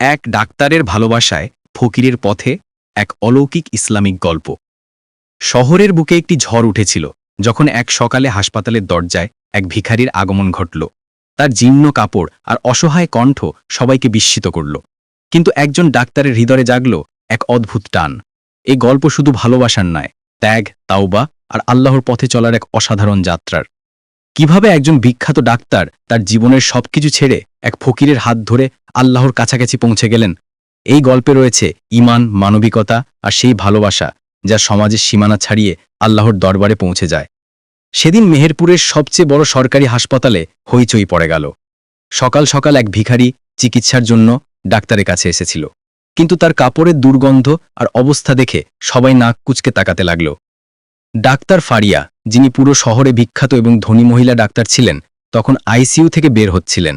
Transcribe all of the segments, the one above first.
এক ডাক্তারের ভালোবাসায় ফকিরের পথে এক অলৌকিক ইসলামিক গল্প। শহরের বুকে একটি ঝড় উঠেছিল, যখন এক সকালে হাসপাতালের দরজায় এক ভিখারির আগমন ঘটল। তার জীর্ণ কাপড় আর অসহায় কণ্ঠ সবাইকে বিস্মিত করল। কিন্তু একজন ডাক্তারের হৃদয়ে জাগল এক অদ্ভুত টান। এই গল্প শুধু ভালোবাসার নয়, ত্যাগ, তাওবা আর আল্লাহর পথে চলার এক অসাধারণ যাত্রার। কীভাবে একজন বিখ্যাত ডাক্তার তার জীবনের সবকিছু ছেড়ে এক ফকিরের হাত ধরে আল্লাহর কাছাকাছি পৌঁছে গেলেন? এই গল্পে রয়েছে ইমান মানবিকতা আর সেই ভালোবাসা যা সমাজের সীমানা ছাড়িয়ে আল্লাহর দরবারে পৌঁছে যায়। সেদিন মেহেরপুরের সবচেয়ে বড় সরকারি হাসপাতালে হইচই পড়ে গেল। সকাল সকাল এক ভিখারি চিকিৎসার জন্য ডাক্তারের কাছে এসেছিল। কিন্তু তার কাপড়ের দুর্গন্ধ আর অবস্থা দেখে সবাই নাক কুচকে তাকাতে লাগল। ডাক্তার ফারিয়া যিনি পুরো শহরে বিখ্যাত এবং ধনী মহিলা ডাক্তার ছিলেন, তখন আইসিইউ থেকে বের হচ্ছিলেন।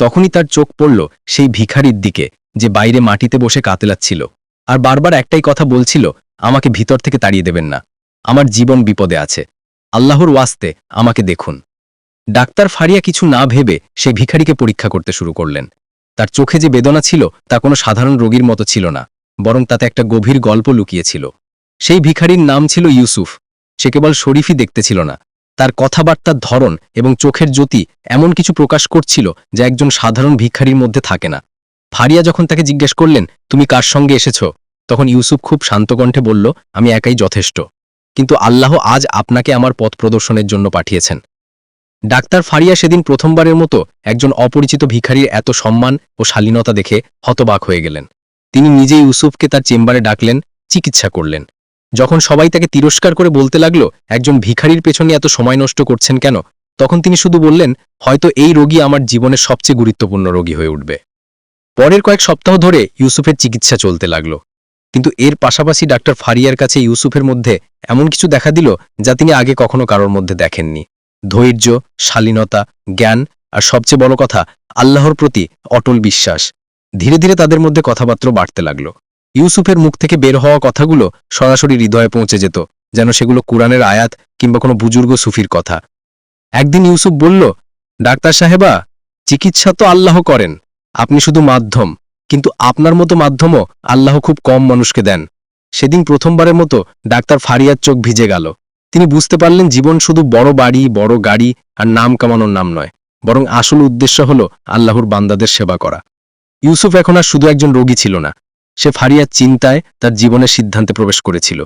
তখনই তার চোখ পড়ল সেই ভিখারির দিকে, যে বাইরে মাটিতে বসে কাতলাচ্ছিল আর বারবার একটাই কথা বলছিল, আমাকে ভিতর থেকে তাড়িয়ে দেবেন না। আমার জীবন বিপদে আছে। আল্লাহর ওয়াস্তে আমাকে দেখুন। ডাক্তার ফারিয়া কিছু না ভেবে সেই ভিখারিকে পরীক্ষা করতে শুরু করলেন। তার চোখে যে বেদনা ছিল, তা কোনো সাধারণ রোগীর মতো ছিল না, বরং তাতে একটা গভীর গল্প লুকিয়েছিল। সেই ভিখারির নাম ছিল ইউসুফ। সে কেবল শরীফই দেখতেছিল না। তার কথাবার্তার ধরন এবং চোখের জ্যোতি এমন কিছু প্রকাশ করছিল যা একজন সাধারণ ভিখারির মধ্যে থাকে না। ফারিয়া যখন তাকে জিজ্ঞেস করলেন, তুমি কার সঙ্গে এসেছ? তখন ইউসুফ খুব শান্ত কণ্ঠে বলল, আমি একাই যথেষ্ট। কিন্তু আল্লাহ আজ আপনাকে আমার পথ প্রদর্শনের জন্য পাঠিয়েছেন। ডাক্তার ফারিয়া সেদিন প্রথমবারের মতো একজন অপরিচিত ভিখারির এত সম্মান ও শালীনতা দেখে হতবাক হয়ে গেলেন। তিনি নিজেই ইউসুফকে তার চেম্বারে ডাকলেন, চিকিৎসা করলেন। যখন সবাই তাকে তিরস্কার করে বলতে লাগল, একজন ভিখারির পেছনে এত সময় নষ্ট করছেন কেন? তখন তিনি শুধু বললেন, হয়তো এই রোগী আমার জীবনের সবচেয়ে গুরুত্বপূর্ণ রোগী হয়ে উঠবে। পরের কয়েক সপ্তাহ ধরে ইউসুফের চিকিৎসা চলতে লাগল। কিন্তু এর পাশাপাশি ডাক্তার ফারিয়ার কাছে ইউসুফের মধ্যে এমন কিছু দেখা দিল যা তিনি আগে কখনো কারোর মধ্যে দেখেননি। ধৈর্য, শালীনতা, জ্ঞান আর সবচেয়ে বড় কথা, আল্লাহর প্রতি অটল বিশ্বাস। ধীরে ধীরে তাদের মধ্যে কথাবার্তা বাড়তে লাগল। ইউসুফের মুখ থেকে বের হওয়া কথাগুলো সরাসরি হৃদয়ে পৌঁছে যেত, যেন সেগুলো কোরআনের আয়াত কিংবা কোনো বুজুর্গ সুফির কথা। একদিন ইউসুফ বলল, ডাক্তার সাহেবা, চিকিৎসা তো আল্লাহ করেন, আপনি শুধু মাধ্যম, কিন্তু আপনার মতো মাধ্যমও আল্লাহ খুব কম মানুষকে দেন। সেদিন প্রথমবারের মতো ডাক্তার ফারিয়ার চোখ ভিজে গেল। তিনি বুঝতে পারলেন জীবন শুধু বড় বাড়ি, বড় গাড়ি আর নাম কামানোর নাম নয়, বরং আসল উদ্দেশ্য হল আল্লাহর বান্দাদের সেবা করা। ইউসুফ এখন আর শুধু একজন রোগী ছিল না সে ফারিয়ার চিন্তায় তার জীবনের সিদ্ধান্তে প্রবেশ করেছিল।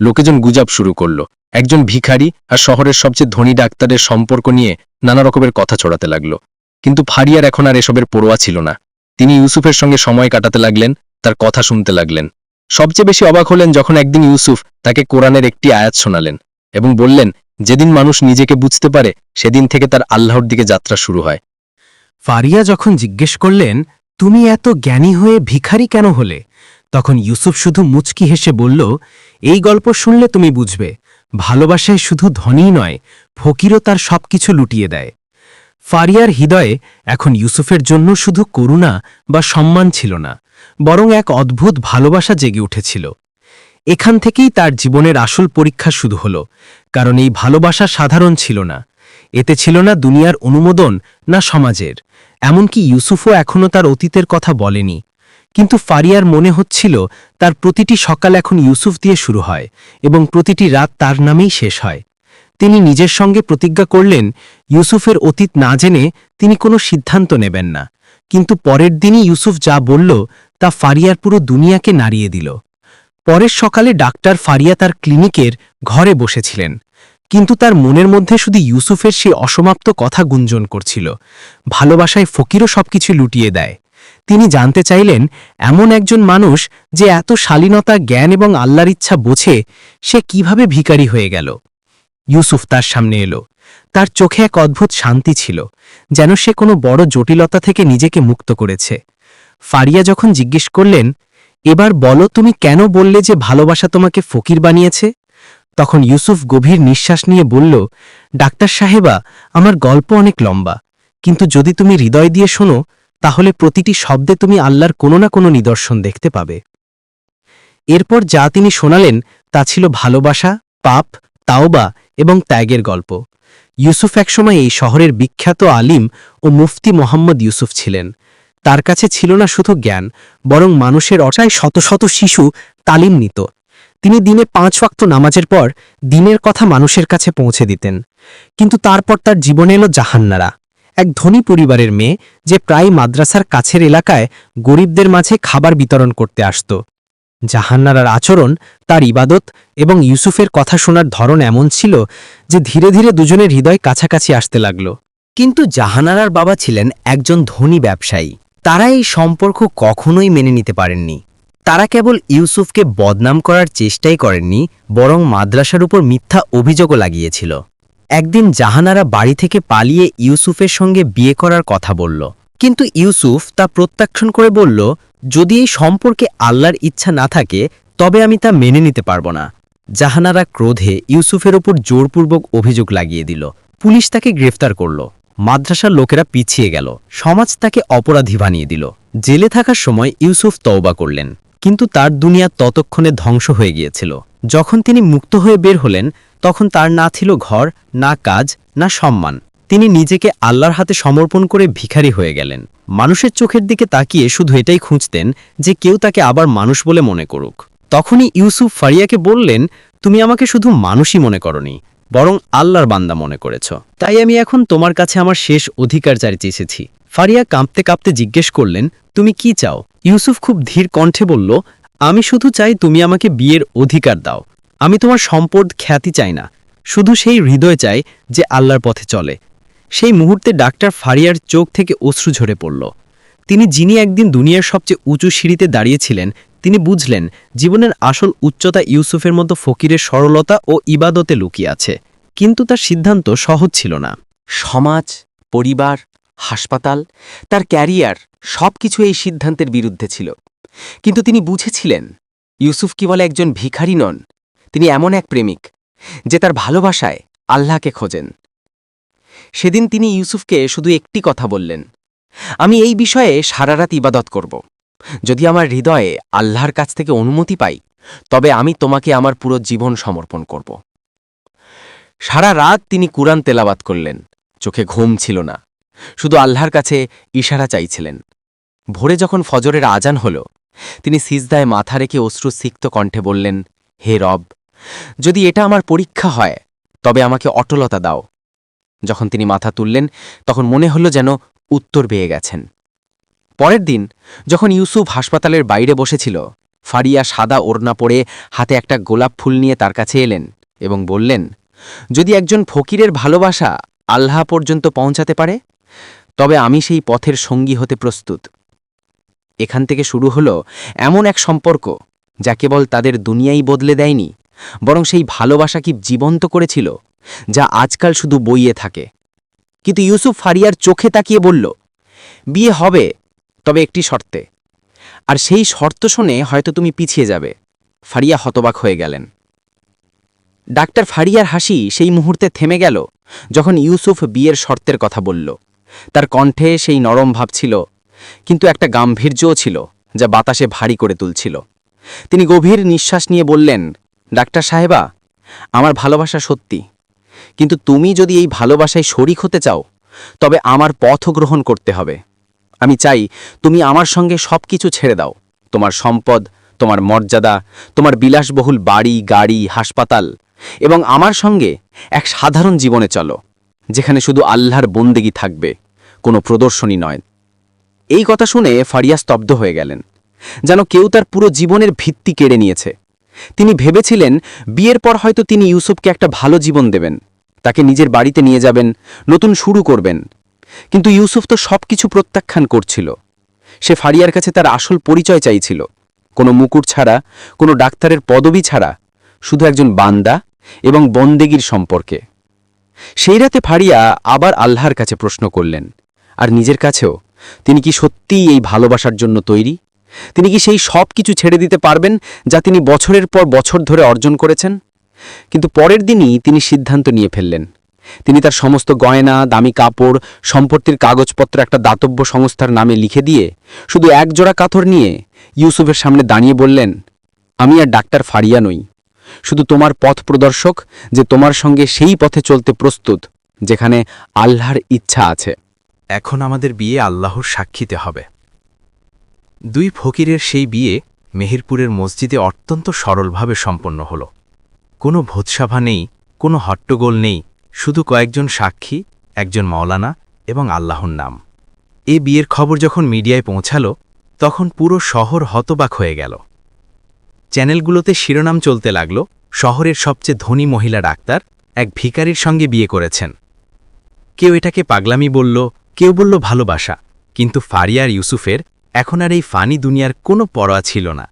লোকেজন গুজাব শুরু করল। একজন ভিখারি আর শহরের সবচেয়ে ধনী ডাক্তারের সম্পর্ক নিয়ে নানা রকমের কথা ছড়াতে লাগল। কিন্তু ফারিয়ার এখন আর এসবের পড়োয়া ছিল না। তিনি ইউসুফের সঙ্গে সময় কাটাতে লাগলেন, তার কথা শুনতে লাগলেন। সবচেয়ে বেশি অবাক হলেন যখন একদিন ইউসুফ তাকে কোরআনের একটি আয়াত শোনালেন এবং বললেন, যেদিন মানুষ নিজেকে বুঝতে পারে, সেদিন থেকে তার আল্লাহর দিকে যাত্রা শুরু হয়। ফারিয়া যখন জিজ্ঞেস করলেন তুমি এত জ্ঞানী হয়ে ভিখারি কেন হলে? তখন ইউসুফ শুধু মুচকি হেসে বলল, এই গল্প শুনলে তুমি বুঝবে ভালোবাসায় শুধু ধনী নয়, ফকিরও তার সবকিছু লুটিয়ে দেয়। ফারিয়ার হৃদয়ে এখন ইউসুফের জন্য শুধু করুণা বা সম্মান ছিল না, বরং এক অদ্ভুত ভালোবাসা জেগে উঠেছিল। এখান থেকেই তার জীবনের আসল পরীক্ষা শুরু হল, কারণ এই ভালোবাসা সাধারণ ছিল না। এতে ছিল না দুনিয়ার অনুমোদন, না সমাজের। এমনকি ইউসুফও এখনও তার অতীতের কথা বলেনি। কিন্তু ফারিয়ার মনে হচ্ছিল, তার প্রতিটি সকাল এখন ইউসুফ দিয়ে শুরু হয় এবং প্রতিটি রাত তার নামেই শেষ হয়। তিনি নিজের সঙ্গে প্রতিজ্ঞা করলেন, ইউসুফের অতীত না জেনে তিনি কোনো সিদ্ধান্ত নেবেন না। কিন্তু পরের দিনই ইউসুফ যা বলল, তা ফারিয়ার পুরো দুনিয়াকে নাড়িয়ে দিল। পরের সকালে ডাক্তার ফারিয়া তার ক্লিনিকের ঘরে বসেছিলেন। কিন্তু তার মনের মধ্যে শুধু ইউসুফের সেই অসমাপ্ত কথা গুঞ্জন করছিল। ভালোবাসায় ফকিরও সবকিছু লুটিয়ে দেয়। তিনি জানতে চাইলেন, এমন একজন মানুষ যে এত শালীনতা, জ্ঞান এবং আল্লাহর ইচ্ছা বোঝে সে কীভাবে ভিকারি হয়ে গেল। ইউসুফ তার সামনে এলো। তার চোখে এক অদ্ভুত শান্তি ছিল, যেন সে কোনো বড় জটিলতা থেকে নিজেকে মুক্ত করেছে। ফারিয়া যখন জিজ্ঞেস করলেন, এবার বলো তুমি কেন বললে যে ভালোবাসা তোমাকে ফকির বানিয়েছে? তখন ইউসুফ গভীর নিঃশ্বাস নিয়ে বলল, ডাক্তার সাহেবা, আমার গল্প অনেক লম্বা। কিন্তু যদি তুমি হৃদয় দিয়ে শোনো, তাহলে প্রতিটি শব্দে তুমি আল্লাহর কোনো না কোনো নিদর্শন দেখতে পাবে। এরপর যা তিনি শোনালেন, তা ছিল ভালোবাসা, পাপ, তাওবা এবং ত্যাগের গল্প। ইউসুফ একসময় এই শহরের বিখ্যাত আলিম ও মুফতি মোহাম্মদ ইউসুফ ছিলেন। তার কাছে ছিল না শুধু জ্ঞান, বরং মানুষের অটায় শত শত শিশু তালিম নিত। তিনি দিনে পাঁচ ওয়াক্ত নামাজের পর দিনের কথা মানুষের কাছে পৌঁছে দিতেন। কিন্তু তারপর তার জীবনে এলো জাহান্নারা। এক ধনী পরিবারের মেয়ে যে প্রায় মাদ্রাসার কাছের এলাকায় গরিবদের মাঝে খাবার বিতরণ করতে আসত। জাহান্নারার আচরণ, তার ইবাদত এবং ইউসুফের কথা শোনার ধরন এমন ছিল যে ধীরে ধীরে দুজনের হৃদয় কাছাকাছি আসতে লাগল। কিন্তু জাহানারার বাবা ছিলেন একজন ধনী ব্যবসায়ী। তারা এই সম্পর্ক কখনোই মেনে নিতে পারেননি। তারা কেবল ইউসুফকে বদনাম করার চেষ্টাই করেননি, বরং মাদ্রাসার উপর মিথ্যা অভিযোগও লাগিয়েছিল। একদিন জাহানারা বাড়ি থেকে পালিয়ে ইউসুফের সঙ্গে বিয়ে করার কথা বলল। কিন্তু ইউসুফ তা প্রত্যাখ্যান করে বলল, যদি এই সম্পর্কে আল্লাহর ইচ্ছা না থাকে, তবে আমি তা মেনে নিতে পারব না। জাহানারা ক্রোধে ইউসুফের ওপর জোরপূর্বক অভিযোগ লাগিয়ে দিল। পুলিশ তাকে গ্রেফতার করল। মাদ্রাসার লোকেরা পিছিয়ে গেল। সমাজ তাকে অপরাধী বানিয়ে দিল। জেলে থাকার সময় ইউসুফ তওবা করলেন। কিন্তু তার দুনিয়া ততক্ষণে ধ্বংস হয়ে গিয়েছিল। যখন তিনি মুক্ত হয়ে বের হলেন, তখন তার না ছিল ঘর, না কাজ, না সম্মান। তিনি নিজেকে আল্লাহর হাতে সমর্পণ করে ভিখারি হয়ে গেলেন। মানুষের চোখের দিকে তাকিয়ে শুধু এটাই খুঁজতেন যে কেউ তাকে আবার মানুষ বলে মনে করুক। তখনই ইউসুফ ফারিয়াকে বললেন, তুমি আমাকে শুধু মানুষই মনে করনি, বরং আল্লাহর বান্দা মনে করেছ। তাই আমি এখন তোমার কাছে আমার শেষ অধিকার চাইতে এসেছি। ফারিয়া কাঁপতে কাঁপতে জিজ্ঞেস করলেন, তুমি কি চাও? ইউসুফ খুব ধীর কণ্ঠে বলল, আমি শুধু চাই তুমি আমাকে বিয়ের অধিকার দাও। আমি তোমার সম্পদ খ্যাতি চাই না। শুধু সেই হৃদয় চাই যে আল্লাহর পথে চলে। সেই মুহূর্তে ডাক্তার ফারিয়ার চোখ থেকে অশ্রু ঝরে পড়ল। তিনি যিনি একদিন দুনিয়ার সবচেয়ে উঁচু সিঁড়িতে দাঁড়িয়েছিলেন, তিনি বুঝলেন জীবনের আসল উচ্চতা ইউসুফের মতো ফকিরের সরলতা ও ইবাদতে লুকিয়ে আছে। কিন্তু তার সিদ্ধান্ত সহজ ছিল না। সমাজ, পরিবার হাসপাতাল, তার ক্যারিয়ার, সবকিছু এই সিদ্ধান্তের বিরুদ্ধে ছিল। কিন্তু তিনি বুঝেছিলেন, ইউসুফ কেবল একজন ভিখারি নন, তিনি এমন এক প্রেমিক, যে তার ভালোবাসায় আল্লাহকে খোঁজেন। সেদিন তিনি ইউসুফকে শুধু একটি কথা বললেন, আমি এই বিষয়ে সারারাত ইবাদত করব। যদি আমার হৃদয়ে আল্লাহর কাছ থেকে অনুমতি পাই, তবে আমি তোমাকে আমার পুরো জীবন সমর্পণ করব। সারা রাত তিনি কুরআন তেলাবাত করলেন, চোখে ঘুম ছিল না। শুধু আল্লাহর কাছে ইশারা চাইছিলেন। ভোরে যখন ফজরের আজান হল, তিনি সিজদায় মাথা রেখে অশ্রুসিক্ত কণ্ঠে বললেন, হে রব, যদি এটা আমার পরীক্ষা হয়, তবে আমাকে অটলতা দাও। যখন তিনি মাথা তুললেন, তখন মনে হল যেন উত্তর পেয়ে গেছেন। পরের দিন, যখন ইউসুফ হাসপাতালের বাইরে বসেছিল, ফারিয়া সাদা ওড়না পরে হাতে একটা গোলাপ ফুল নিয়ে তার কাছে এলেন এবং বললেন, যদি একজন ফকিরের ভালোবাসা আল্লাহ পর্যন্ত পৌঁছাতে পারে তবে আমি সেই পথের সঙ্গী হতে প্রস্তুত। এখান থেকে শুরু হলো এমন এক সম্পর্ক যা কেবল তাদের দুনিয়াই বদলে দেয়নি, বরং সেই ভালোবাসা কি জীবন্ত করেছিল, যা আজকাল শুধু বইয়ে থাকে। কিন্তু ইউসুফ ফারিয়ার চোখে তাকিয়ে বলল, বিয়ে হবে, তবে একটি শর্তে। আর সেই শর্ত শুনে হয়তো তুমি পিছিয়ে যাবে। ফারিয়া হতবাক হয়ে গেলেন। ডাক্তার ফারিয়ার হাসি সেই মুহূর্তে থেমে গেল, যখন ইউসুফ বিয়ের শর্তের কথা বলল। তার কণ্ঠে সেই নরম ভাব ছিল, কিন্তু একটা গাম্ভীর্যও ছিল যা বাতাসে ভারী করে তুলছিল। তিনি গভীর নিঃশ্বাস নিয়ে বললেন, ডাক্তার সাহেবা, আমার ভালোবাসা সত্যি, কিন্তু তুমি যদি এই ভালোবাসায় শরিক হতে চাও, তবে আমার পথ গ্রহণ করতে হবে। আমি চাই তুমি আমার সঙ্গে সব কিছু ছেড়ে দাও। তোমার সম্পদ, তোমার মর্যাদা, তোমার বিলাসবহুল বাড়ি, গাড়ি, হাসপাতাল, এবং আমার সঙ্গে এক সাধারণ জীবনে চলো, যেখানে শুধু আল্লাহর বন্দেগি থাকবে। কোনো প্রদর্শনী নয়। এই কথা শুনে ফারিয়া স্তব্ধ হয়ে গেলেন, যেন কেউ তার পুরো জীবনের ভিত্তি কেড়ে নিয়েছে। তিনি ভেবেছিলেন, বিয়ের পর হয়তো তিনি ইউসুফকে একটা ভালো জীবন দেবেন, তাকে নিজের বাড়িতে নিয়ে যাবেন, নতুন শুরু করবেন। কিন্তু ইউসুফ তো সব কিছু প্রত্যাখ্যান করছিল। সে ফারিয়ার কাছে তার আসল পরিচয় চাইছিল। কোনো মুকুট ছাড়া, কোনো ডাক্তারের পদবি ছাড়া, শুধু একজন বান্দা এবং বন্দেগীর সম্পর্কে। সেই রাতে ফারিয়া আবার আল্লাহর কাছে প্রশ্ন করলেন আর নিজের কাছেও? তিনি কি সত্যিই এই ভালোবাসার জন্য তৈরি? তিনি কি সেই সব কিছু ছেড়ে দিতে পারবেন যা তিনি বছরের পর বছর ধরে অর্জন করেছেন? কিন্তু পরের দিনই তিনি সিদ্ধান্ত নিয়ে ফেললেন। তিনি তার সমস্ত গয়না, দামি কাপড়, সম্পত্তির কাগজপত্র একটা দাতব্য সংস্থার নামে লিখে দিয়ে শুধু এক জোড়া কাথর নিয়ে ইউসুফের সামনে দাঁড়িয়ে বললেন, আমি আর ডাক্তার ফারিয়া নই। শুধু তোমার পথ প্রদর্শক যে তোমার সঙ্গে সেই পথে চলতে প্রস্তুত, যেখানে আল্লাহর ইচ্ছা আছে। এখন আমাদের বিয়ে আল্লাহর সাক্ষীতে হবে। দুই ফকিরের সেই বিয়ে মেহেরপুরের মসজিদে অত্যন্ত সরলভাবে সম্পন্ন হল। কোনো ভোৎসাভা নেই, কোনো হট্টগোল নেই, শুধু কয়েকজন সাক্ষী, একজন মাওলানা এবং আল্লাহর নাম। এ বিয়ের খবর যখন মিডিয়ায় পৌঁছালো, তখন পুরো শহর হতবাক হয়ে গেল। চ্যানেলগুলোতে শিরোনাম চলতে লাগল, শহরের সবচেয়ে ধনী মহিলা ডাক্তার এক ভিকারির সঙ্গে বিয়ে করেছেন। কেউ এটাকে পাগলামি বলল কেউ বলল ভালোবাসা, কিন্তু ফারিয়ার ইউসুফের এখন আর এই ফানি দুনিয়ার কোনো পরোয়া ছিল না।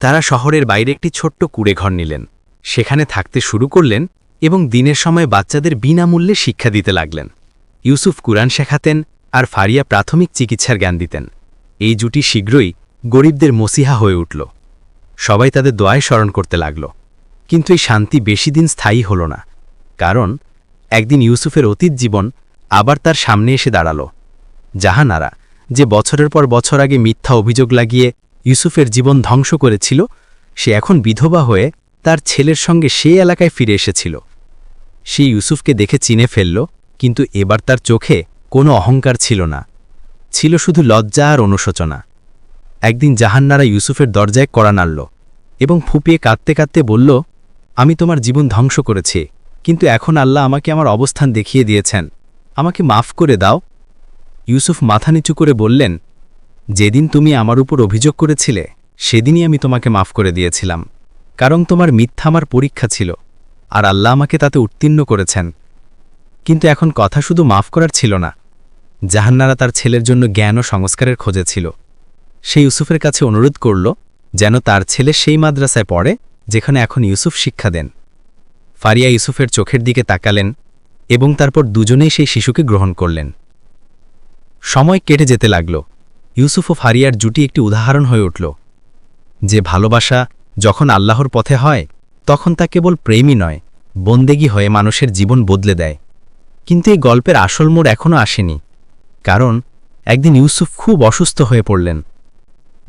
তারা শহরের বাইরে একটি ছোট্ট কুড়েঘর নিলেন। সেখানে থাকতে শুরু করলেন এবং দিনের সময় বাচ্চাদের বিনামূল্যে শিক্ষা দিতে লাগলেন। ইউসুফ কুরআন শেখাতেন আর ফারিয়া প্রাথমিক চিকিৎসার জ্ঞান দিতেন। এই জুটি শীঘ্রই গরিবদের মসিহা হয়ে উঠল। সবাই তাদের দোয়ায় স্মরণ করতে লাগল। কিন্তু এই শান্তি বেশি দিন স্থায়ী হল না, কারণ একদিন ইউসুফের অতীত জীবন আবার তার সামনে এসে দাঁড়াল। জাহানারা যে বছরের পর বছর আগে মিথ্যা অভিযোগ লাগিয়ে ইউসুফের জীবন ধ্বংস করেছিল, সে এখন বিধবা হয়ে তার ছেলের সঙ্গে সে এলাকায় ফিরে এসেছিল। সে ইউসুফকে দেখে চিনে ফেলল, কিন্তু এবার তার চোখে কোনো অহংকার ছিল না। ছিল শুধু লজ্জা আর অনুশোচনা। একদিন জাহান্নারা ইউসুফের দরজায় কড়া নাড়ল এবং ফুপিয়ে কাঁদতে কাঁদতে বলল, আমি তোমার জীবন ধ্বংস করেছি, কিন্তু এখন আল্লাহ আমাকে আমার অবস্থান দেখিয়ে দিয়েছেন। আমাকে মাফ করে দাও। ইউসুফ মাথা নিচু করে বললেন, যেদিন তুমি আমার উপর অভিযোগ করেছিলে, সেদিনই আমি তোমাকে মাফ করে দিয়েছিলাম। কারণ তোমার মিথ্যা আমার পরীক্ষা ছিল, আর আল্লাহ আমাকে তাতে উত্তীর্ণ করেছেন। কিন্তু এখন কথা শুধু মাফ করার ছিল না, জাহান্নারা তার ছেলের জন্য জ্ঞান ও সংস্কারের খোঁজে ছিল। সে ইউসুফের কাছে অনুরোধ করল, যেন তার ছেলে সেই মাদ্রাসায় পড়ে, যেখানে এখন ইউসুফ শিক্ষা দেন। ফারিয়া ইউসুফের চোখের দিকে তাকালেন এবং তারপর দুজনেই সেই শিশুকে গ্রহণ করলেন। সময় কেটে যেতে লাগল। ইউসুফ ও ফারিয়ার জুটি একটি উদাহরণ হয়ে উঠল। যে ভালোবাসা যখন আল্লাহর পথে হয়, তখন তা কেবল প্রেমই নয়, বন্দেগী হয়ে মানুষের জীবন বদলে দেয়। কিন্তু এই গল্পের আসল মোড় এখনও আসেনি, কারণ একদিন ইউসুফ খুব অসুস্থ হয়ে পড়লেন।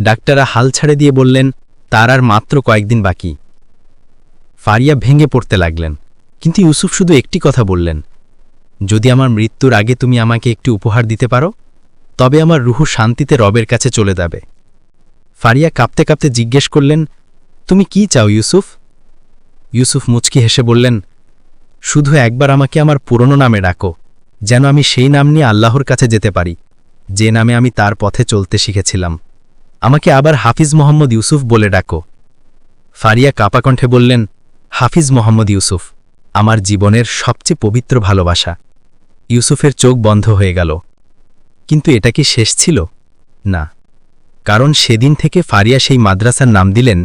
ডাক্তাররা হাল ছাড়ে দিয়ে বললেন, তার আর মাত্র কয়েকদিন বাকি। ফারিয়া ভেঙে পড়তে লাগলেন। কিন্তু ইউসুফ শুধু একটি কথা বললেন, যদি আমার মৃত্যুর আগে তুমি আমাকে একটি উপহার দিতে পারো, তবে আমার রুহু শান্তিতে রবের কাছে চলে যাবে। ফারিয়া কাঁপতে কাঁপতে জিজ্ঞেস করলেন, তুমি কি চাও ইউসুফ? ইউসুফ মুচকি হেসে বললেন, শুধু একবার আমাকে আমার পুরনো নামে ডাকো, যেন আমি সেই নাম নিয়ে আল্লাহর কাছে যেতে পারি, যে নামে আমি তার পথে চলতে শিখেছিলাম। আমাকে আবার হাফিজ মোহাম্মদ ইউসুফ বলে ডাকো। ফারিয়া কাপাকণ্ঠে বললেন, হাফিজ মোহাম্মদ ইউসুফ। আমার জীবনের সবচেয়ে পবিত্র ভালোবাসা। ইউসুফের চোখ বন্ধ হয়ে গেল। কিন্তু এটা কি শেষ ছিল? না। কারণ সেদিন থেকে ফারিয়া সেই মাদ্রাসার নাম দিলেন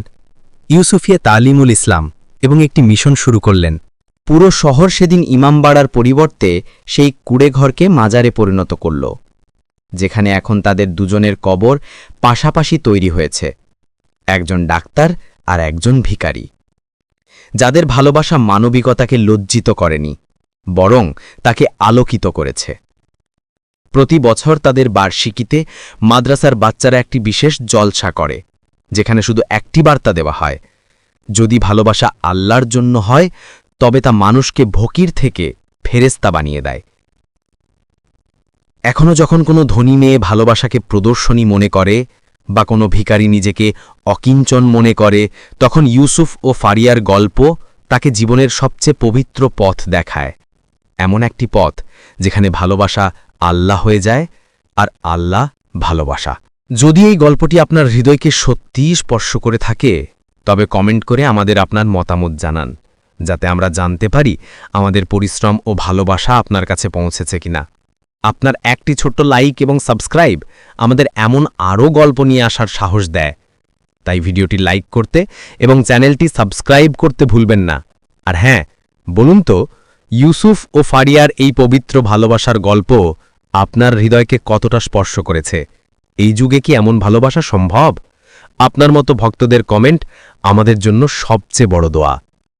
ইউসুফিয়া তালিমুল ইসলাম এবং একটি মিশন শুরু করলেন। পুরো শহর সেদিন ইমামবাড়ার পরিবর্তে সেই কুড়েঘরকে মাজারে পরিণত করল, যেখানে এখন তাদের দুজনের কবর পাশাপাশি তৈরি হয়েছে। একজন ডাক্তার আর একজন ভিখারি। যাদের ভালোবাসা মানবিকতাকে লজ্জিত করেনি, বরং তাকে আলোকিত করেছে। প্রতি বছর তাদের বার্ষিকীতে মাদ্রাসার বাচ্চারা একটি বিশেষ জলসা করে, যেখানে শুধু একটি বার্তা দেওয়া হয়, যদি ভালোবাসা আল্লাহর জন্য হয়, তবে তা মানুষকে ভকির থেকে ফেরেস্তা বানিয়ে দেয়। এখনও যখন কোনো ধনী মেয়ে ভালোবাসাকে প্রদর্শনী মনে করে বা কোনো ভিখারি নিজেকে অকিঞ্চন মনে করে, তখন ইউসুফ ও ফারিয়ার গল্প তাকে জীবনের সবচেয়ে পবিত্র পথ দেখায়। এমন একটি পথ যেখানে ভালোবাসা আল্লাহ হয়ে যায় আর আল্লাহ ভালোবাসা। যদি এই গল্পটি আপনার হৃদয়কে সত্যিই স্পর্শ করে থাকে, তবে কমেন্ট করে আমাদের আপনার মতামত জানান, যাতে আমরা জানতে পারি আমাদের পরিশ্রম ও ভালোবাসা আপনার কাছে পৌঁছেছে কিনা। আপনার একটি ছোট্ট লাইক এবং সাবস্ক্রাইব আমাদের এমন আরও গল্প নিয়ে আসার সাহস দেয়। তাই ভিডিওটি লাইক করতে এবং চ্যানেলটি সাবস্ক্রাইব করতে ভুলবেন না। আর হ্যাঁ বলুন তো, ইউসুফ ও ফারিয়ার এই পবিত্র ভালোবাসার গল্প আপনার হৃদয়কে কতটা স্পর্শ করেছে? এই যুগে কি এমন ভালোবাসা সম্ভব? আপনার মতো ভক্তদের কমেন্ট আমাদের জন্য সবচেয়ে বড় দোয়া।